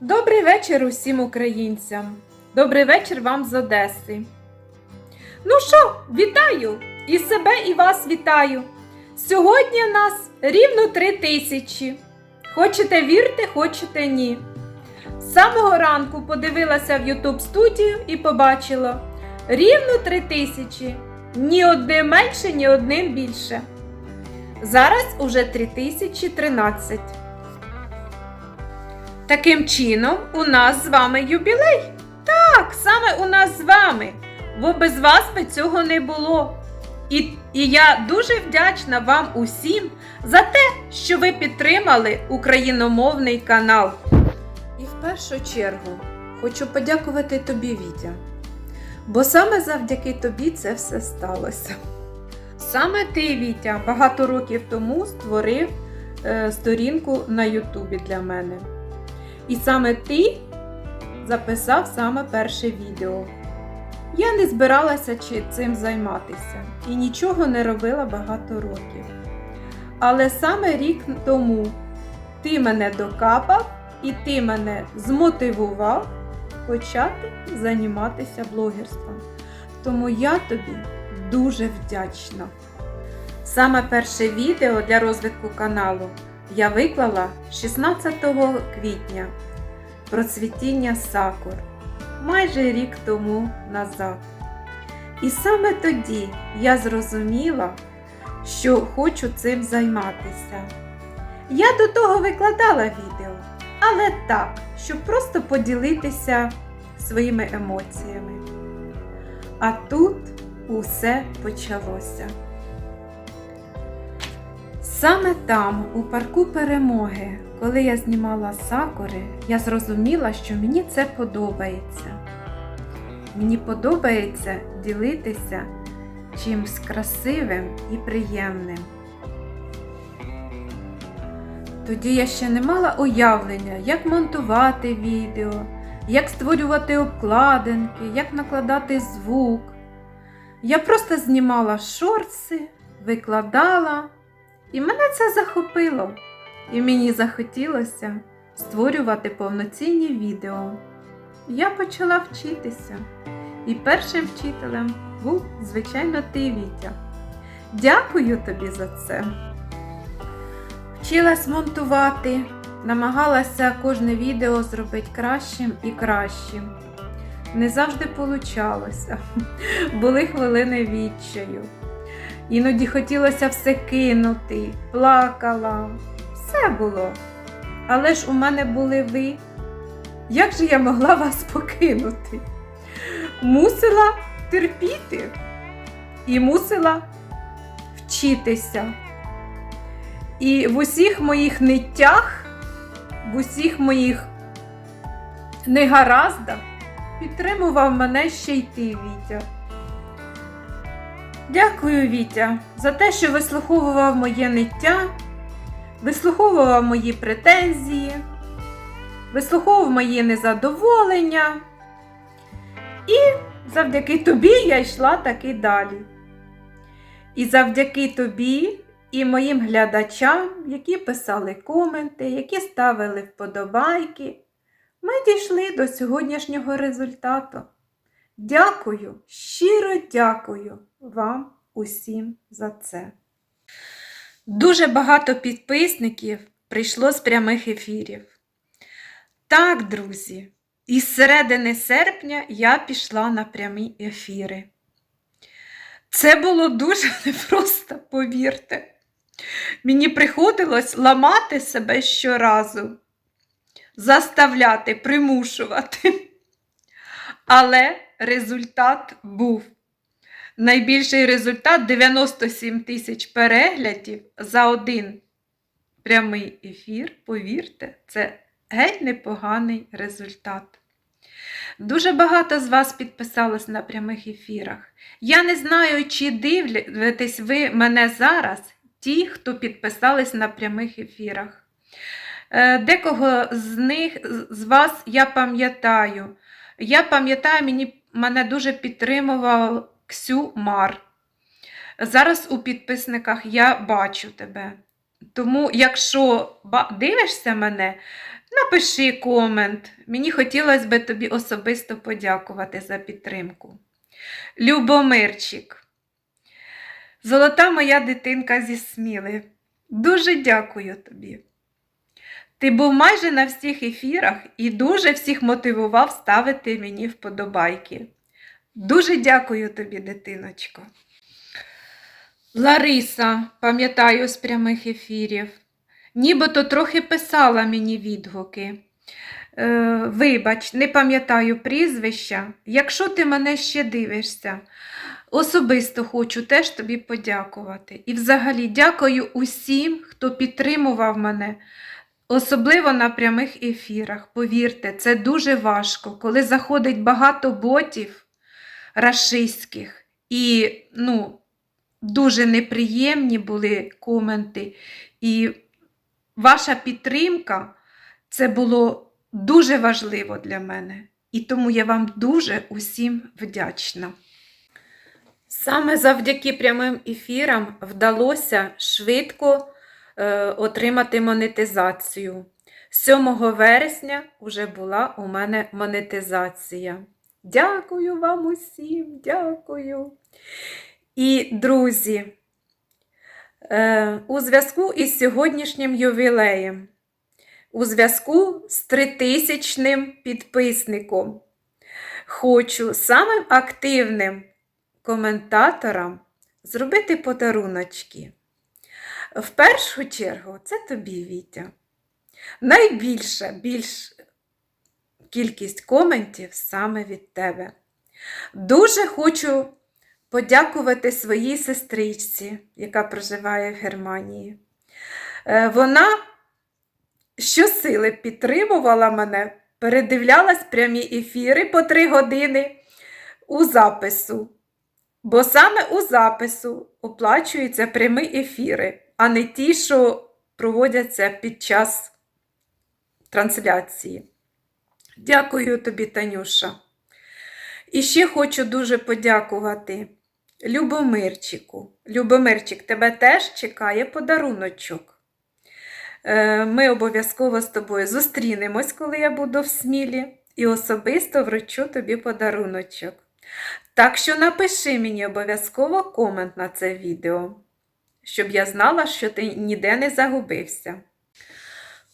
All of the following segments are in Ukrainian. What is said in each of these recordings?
Добрий вечір усім українцям. Добрий вечір вам з Одеси. Ну що, вітаю! І себе, і вас вітаю. Сьогодні нас рівно три тисячі. Хочете вірте, хочете ні. З самого ранку подивилася в YouTube студію і побачила рівно три тисячі. Ні одним менше, ні одним більше. Зараз уже 3013. Таким чином, у нас з вами юбілей. Так, саме у нас з вами. Бо без вас би цього не було. І, і я дуже вдячна вам усім за те, що ви підтримали україномовний канал. І в першу чергу хочу подякувати тобі, Вітя. Бо саме завдяки тобі це все сталося. Саме ти, Вітя, багато років тому створив е, сторінку на Ютубі для мене. І саме ти записав саме перше відео. Я не збиралася цим займатися і нічого не робила багато років. Але саме рік тому ти мене докапав і ти мене змотивував почати займатися блогерством. Тому я тобі дуже вдячна. Саме перше відео для розвитку каналу я виклала 16 квітня про цвітіння сакур майже рік тому назад. І саме тоді я зрозуміла, що хочу цим займатися. Я до того викладала відео, але так, щоб просто поділитися своїми емоціями. А тут усе почалося. Саме там, у парку перемоги, коли я знімала сакури, я зрозуміла, що мені це подобається. Мені подобається ділитися чимсь красивим і приємним. Тоді я ще не мала уявлення, як монтувати відео, як створювати обкладинки, як накладати звук. Я просто знімала шорти, викладала. І мене це захопило, і мені захотілося створювати повноцінні відео. Я почала вчитися, і першим вчителем був, звичайно, ти, Вітя. Дякую тобі за це. Вчилась монтувати, намагалася кожне відео зробити кращим і кращим. Не завжди получалося. Були хвилини відчаю. Іноді хотілося все кинути, плакала, все було. Але ж у мене були ви. Як же я могла вас покинути? Мусила терпіти і мусила вчитися. І в усіх моїх ниттях, в усіх моїх негараздах підтримував мене ще й ти, Вітя. Дякую, Вітя, за те, що вислуховував моє ниття, вислуховував мої претензії, вислуховував мої незадоволення. І завдяки тобі я йшла таки далі. І завдяки тобі і моїм глядачам, які писали коменти, які ставили вподобайки, ми дійшли до сьогоднішнього результату. Дякую, щиро дякую вам усім за це. Дуже багато підписників прийшло з прямих ефірів. Так, друзі, із середини серпня я пішла на прямі ефіри. Це було дуже непросто, повірте. Мені приходилось ламати себе щоразу, заставляти, примушувати. Але результат був. Найбільший результат 97 тисяч переглядів за один прямий ефір. Повірте, це геть непоганий результат. Дуже багато з вас підписалось на прямих ефірах. Я не знаю, чи дивитесь ви мене зараз, ті, хто підписались на прямих ефірах. Е, Декого з них з вас я пам'ятаю. Я пам'ятаю, мені, мене дуже підтримував Ксю Мар. Зараз у підписниках я бачу тебе. Тому, якщо дивишся мене, напиши комент. Мені хотілося би тобі особисто подякувати за підтримку. Любомирчик, золота моя дитинка зі сміли. Дуже дякую тобі. Ти був майже на всіх ефірах і дуже всіх мотивував ставити мені вподобайки. Дуже дякую тобі, дитиночко. Лариса, пам'ятаю з прямих ефірів, нібито трохи писала мені відгуки. Е, вибач, не пам'ятаю прізвища. Якщо ти мене ще дивишся, особисто хочу теж тобі подякувати. І взагалі дякую усім, хто підтримував мене, особливо на прямих ефірах. Повірте, це дуже важко, коли заходить багато ботів рашистських і ну, дуже неприємні були коменти. І ваша підтримка це було дуже важливо для мене. І тому я вам дуже усім вдячна. Саме завдяки прямим ефірам вдалося швидко отримати монетизацію. 7 вересня вже була у мене монетизація. Дякую вам усім, дякую. І, друзі, е, у зв'язку із сьогоднішнім ювілеєм, у зв'язку з тритисячним підписником, хочу самим активним коментаторам зробити подаруночки. В першу чергу, це тобі, Вітя. Найбільша більш кількість коментів саме від тебе. Дуже хочу подякувати своїй сестричці, яка проживає в Германії. Е, Вона щосили підтримувала мене, передивлялась прямі ефіри по три години у запису. Бо саме у запису оплачуються прямі ефіри, а не ті, що проводяться під час трансляції. Дякую тобі, Танюша. І ще хочу дуже подякувати Любомирчику. Любомирчик, тебе теж чекає подаруночок. Е, Ми обов'язково з тобою зустрінемось, коли я буду в смілі, і особисто вручу тобі подаруночок. Так що напиши мені обов'язково комент на це відео, щоб я знала, що ти ніде не загубився.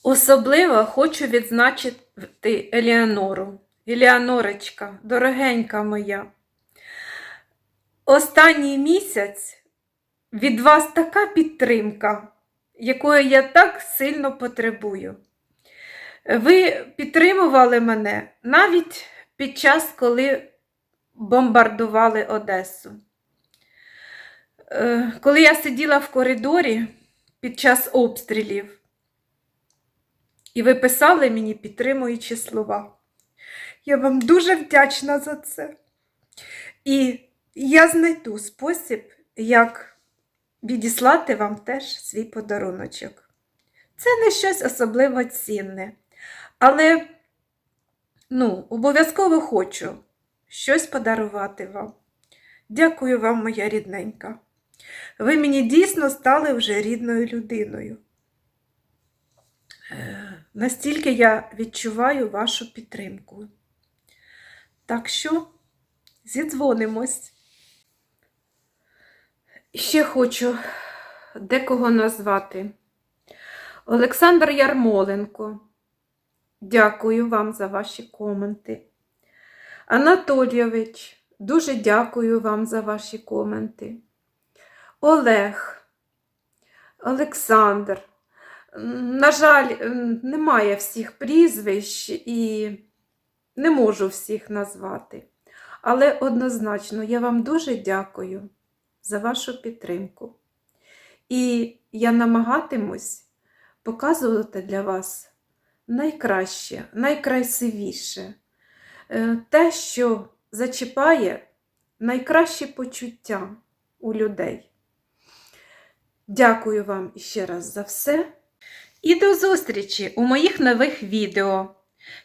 Особливо хочу відзначити Еліанору. Еліанорочка, дорогенька моя. Останній місяць від вас така підтримка, якої я так сильно потребую. Ви підтримували мене навіть під час, коли бомбардували Одесу. Е, Коли я сиділа в коридорі під час обстрілів, і ви писали мені підтримуючі слова. Я вам дуже вдячна за це. І я знайду спосіб, як відіслати вам теж свій подаруночок. Це не щось особливо цінне, але ну, обов'язково хочу щось подарувати вам. Дякую вам, моя рідненька. Ви мені дійсно стали вже рідною людиною. Е, Настільки я відчуваю вашу підтримку. Так що зідзвонимось. Ще хочу декого назвати. Олександр Ярмоленко. Дякую вам за ваші коменти. Анатолійович, дуже дякую вам за ваші коменти. Олег, Олександр. На жаль, немає всіх прізвищ і не можу всіх назвати. Але однозначно я вам дуже дякую за вашу підтримку. І я намагатимусь показувати для вас найкраще, найкрасивіше, е, те, що зачіпає найкращі почуття у людей. Дякую вам ще раз за все. І до зустрічі у моїх нових відео.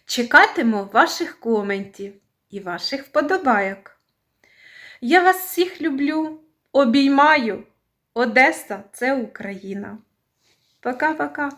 Чекатиму ваших коментів і ваших вподобайок. Я вас всіх люблю, обіймаю. Одеса це Україна. Пока-пока.